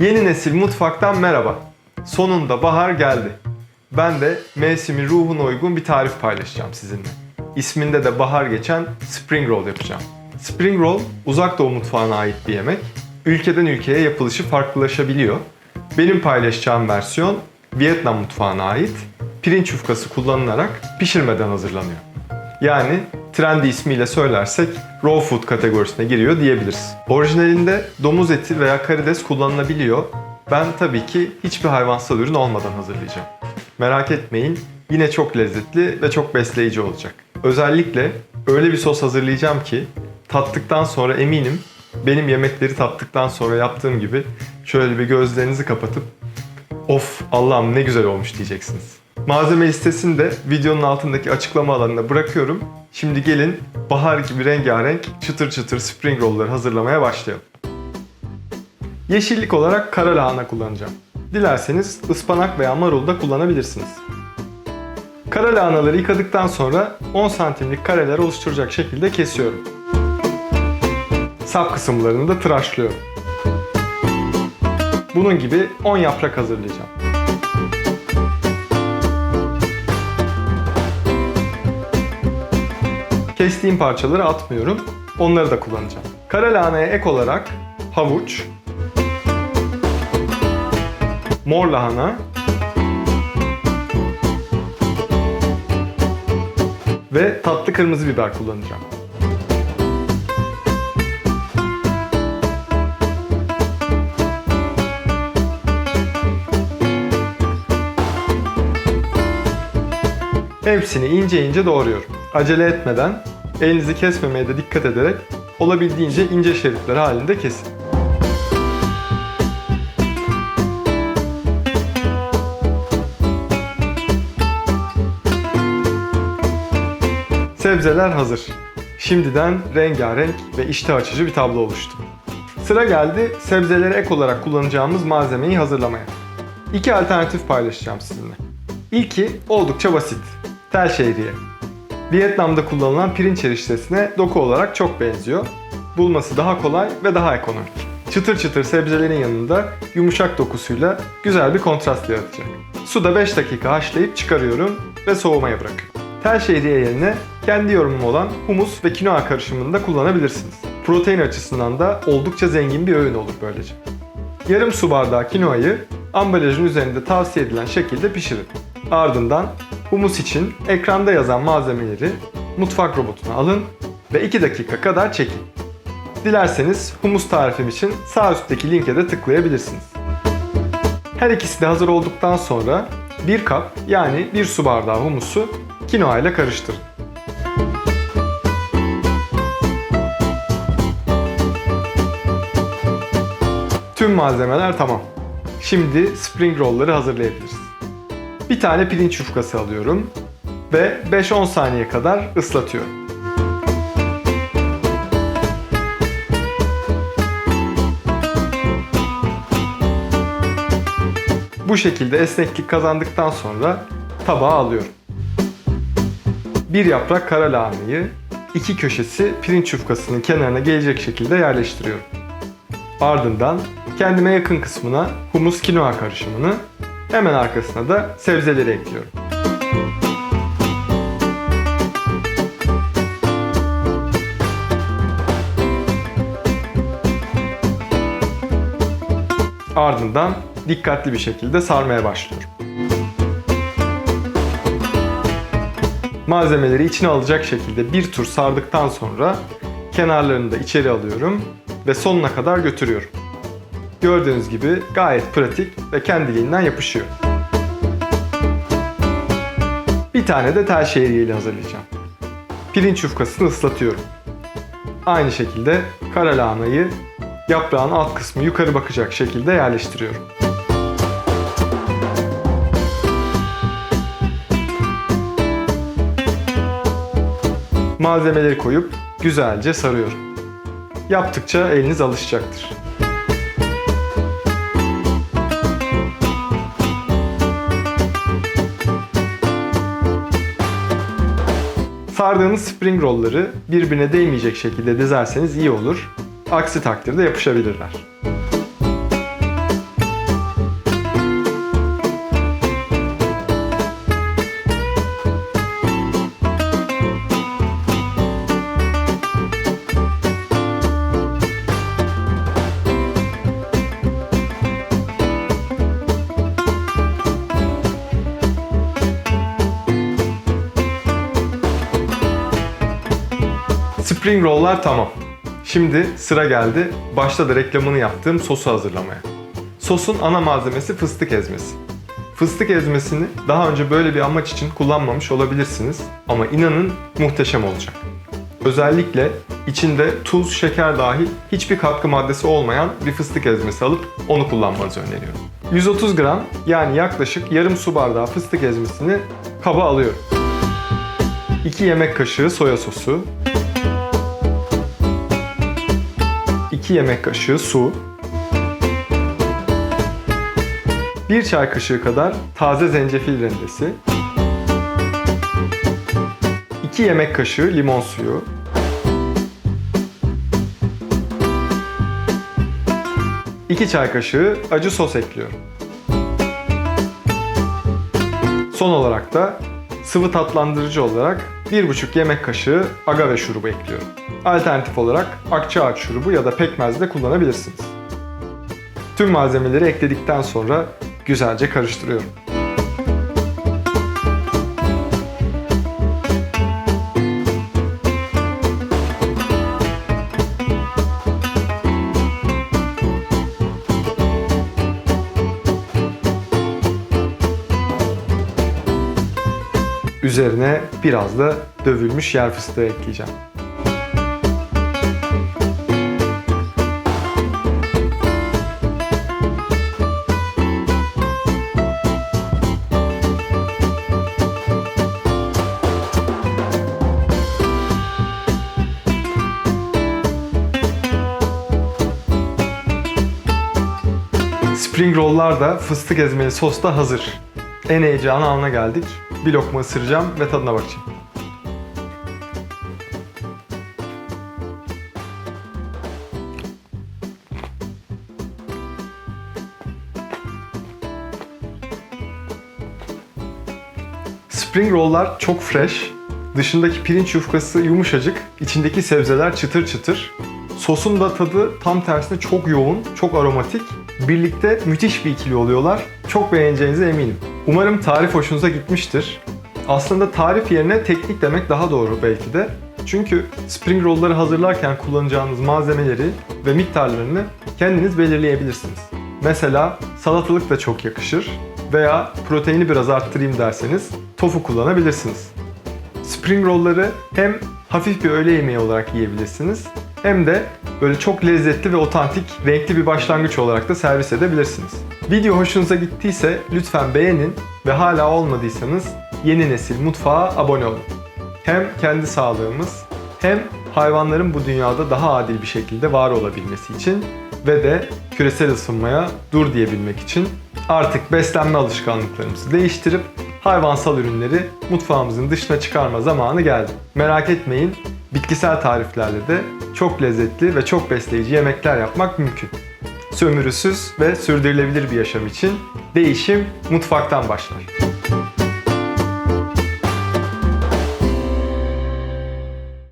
Yeni nesil mutfaktan merhaba. Sonunda bahar geldi. Ben de mevsimin ruhuna uygun bir tarif paylaşacağım sizinle. İsminde de bahar geçen spring roll yapacağım. Spring roll uzak doğu mutfağına ait bir yemek. Ülkeden ülkeye yapılışı farklılaşabiliyor. Benim paylaşacağım versiyon Vietnam mutfağına ait. Pirinç yufkası kullanılarak pişirmeden hazırlanıyor. Yani trendy ismiyle söylersek raw food kategorisine giriyor diyebiliriz. Orijinalinde domuz eti veya karides kullanılabiliyor. Ben tabii ki hiçbir hayvansal ürün olmadan hazırlayacağım. Merak etmeyin yine çok lezzetli ve çok besleyici olacak. Özellikle öyle bir sos hazırlayacağım ki tattıktan sonra eminim benim yemekleri tattıktan sonra yaptığım gibi şöyle bir gözlerinizi kapatıp Of Allah'ım ne güzel olmuş diyeceksiniz. Malzeme listesini de videonun altındaki açıklama alanına bırakıyorum. Şimdi gelin bahar gibi rengarenk çıtır çıtır spring roll'ları hazırlamaya başlayalım. Yeşillik olarak kara lahana kullanacağım. Dilerseniz ıspanak veya marul da kullanabilirsiniz. Kara lahanaları yıkadıktan sonra 10 santimlik kareler oluşturacak şekilde kesiyorum. Sap kısımlarını da tıraşlıyorum. Bunun gibi 10 yaprak hazırlayacağım. Kestiğim parçaları atmıyorum. Onları da kullanacağım. Kara lahanaya ek olarak havuç, mor lahana ve tatlı kırmızı biber kullanacağım. Hepsini ince ince doğruyorum. Acele etmeden, elinizi kesmemeye de dikkat ederek olabildiğince ince şeritler halinde kesin. Sebzeler hazır. Şimdiden rengarenk ve iştah açıcı bir tablo oluştu. Sıra geldi sebzelere ek olarak kullanacağımız malzemeyi hazırlamaya. İki alternatif paylaşacağım sizinle. İlki oldukça basit. Tel şehriye. Vietnam'da kullanılan pirinç eriştesine doku olarak çok benziyor. Bulması daha kolay ve daha ekonomik. Çıtır çıtır sebzelerin yanında yumuşak dokusuyla güzel bir kontrast yaratacak. Suda 5 dakika haşlayıp çıkarıyorum ve soğumaya bırakıyorum. Tel şehriye yerine kendi yorumum olan humus ve kinoa karışımını da kullanabilirsiniz. Protein açısından da oldukça zengin bir öğün olur böylece. Yarım su bardağı kinoayı ambalajın üzerinde tavsiye edilen şekilde pişirin. Ardından humus için ekranda yazan malzemeleri mutfak robotuna alın ve 2 dakika kadar çekin. Dilerseniz humus tarifim için sağ üstteki linke de tıklayabilirsiniz. Her ikisi de hazır olduktan sonra 1 kap yani 1 su bardağı humusu kinoa ile karıştırın. Tüm malzemeler tamam. Şimdi spring roll'ları hazırlayabiliriz. Bir tane pirinç yufkası alıyorum ve 5-10 saniye kadar ıslatıyorum. Bu şekilde esneklik kazandıktan sonra tabağa alıyorum. Bir yaprak kara lahanayı iki köşesi pirinç yufkasının kenarına gelecek şekilde yerleştiriyorum. Ardından kendime yakın kısmına humus kinoa karışımını, hemen arkasına da sebzeleri ekliyorum. Ardından dikkatli bir şekilde sarmaya başlıyorum. Malzemeleri içine alacak şekilde bir tur sardıktan sonra kenarlarını da içeri alıyorum ve sonuna kadar götürüyorum. Gördüğünüz gibi gayet pratik ve kendiliğinden yapışıyor. Bir tane de tel şehriye ile hazırlayacağım. Pirinç yufkasını ıslatıyorum. Aynı şekilde kara lahanayı yaprağın alt kısmı yukarı bakacak şekilde yerleştiriyorum. Malzemeleri koyup güzelce sarıyorum. Yaptıkça eliniz alışacaktır. Sardığınız spring rollları birbirine değmeyecek şekilde dizerseniz iyi olur. Aksi takdirde yapışabilirler. Spring roll'lar tamam. Şimdi sıra geldi. Başta da reklamını yaptığım sosu hazırlamaya. Sosun ana malzemesi fıstık ezmesi. Fıstık ezmesini daha önce böyle bir amaç için kullanmamış olabilirsiniz ama inanın muhteşem olacak. Özellikle içinde tuz, şeker dahil hiçbir katkı maddesi olmayan bir fıstık ezmesi alıp onu kullanmanızı öneriyorum. 130 gram yani yaklaşık yarım su bardağı fıstık ezmesini kaba alıyorum. 2 yemek kaşığı soya sosu, 2 yemek kaşığı su, 1 çay kaşığı kadar taze zencefil rendesi, 2 yemek kaşığı limon suyu, 2 çay kaşığı acı sos ekliyorum. Son olarak da sıvı tatlandırıcı olarak 1,5 yemek kaşığı agave şurubu ekliyorum. Alternatif olarak akçaağaç şurubu ya da pekmez de kullanabilirsiniz. Tüm malzemeleri ekledikten sonra güzelce karıştırıyorum. Üzerine biraz da dövülmüş yer fıstığı ekleyeceğim. Spring roll'lar da fıstık ezmeli sos da hazır. En heyecanı anına geldik. Bir lokma ısıracağım ve tadına bakacağım. Spring roll'lar çok fresh. Dışındaki pirinç yufkası yumuşacık, içindeki sebzeler çıtır çıtır. Sosun da tadı tam tersine çok yoğun, çok aromatik. Birlikte müthiş bir ikili oluyorlar. Çok beğeneceğinize eminim. Umarım tarif hoşunuza gitmiştir. Aslında tarif yerine teknik demek daha doğru belki de. Çünkü spring roll'ları hazırlarken kullanacağınız malzemeleri ve miktarlarını kendiniz belirleyebilirsiniz. Mesela salatalık da çok yakışır veya proteini biraz arttırayım derseniz tofu kullanabilirsiniz. Spring roll'ları hem hafif bir öğle yemeği olarak yiyebilirsiniz hem de böyle çok lezzetli ve otantik, renkli bir başlangıç olarak da servis edebilirsiniz. Video hoşunuza gittiyse lütfen beğenin ve hala olmadıysanız Yeni Nesil Mutfağa abone olun. Hem kendi sağlığımız hem hayvanların bu dünyada daha adil bir şekilde var olabilmesi için ve de küresel ısınmaya dur diyebilmek için artık beslenme alışkanlıklarımızı değiştirip hayvansal ürünleri mutfağımızın dışına çıkarma zamanı geldi. Merak etmeyin, bitkisel tariflerle de çok lezzetli ve çok besleyici yemekler yapmak mümkün. Sömürüsüz ve sürdürülebilir bir yaşam için değişim mutfaktan başlar.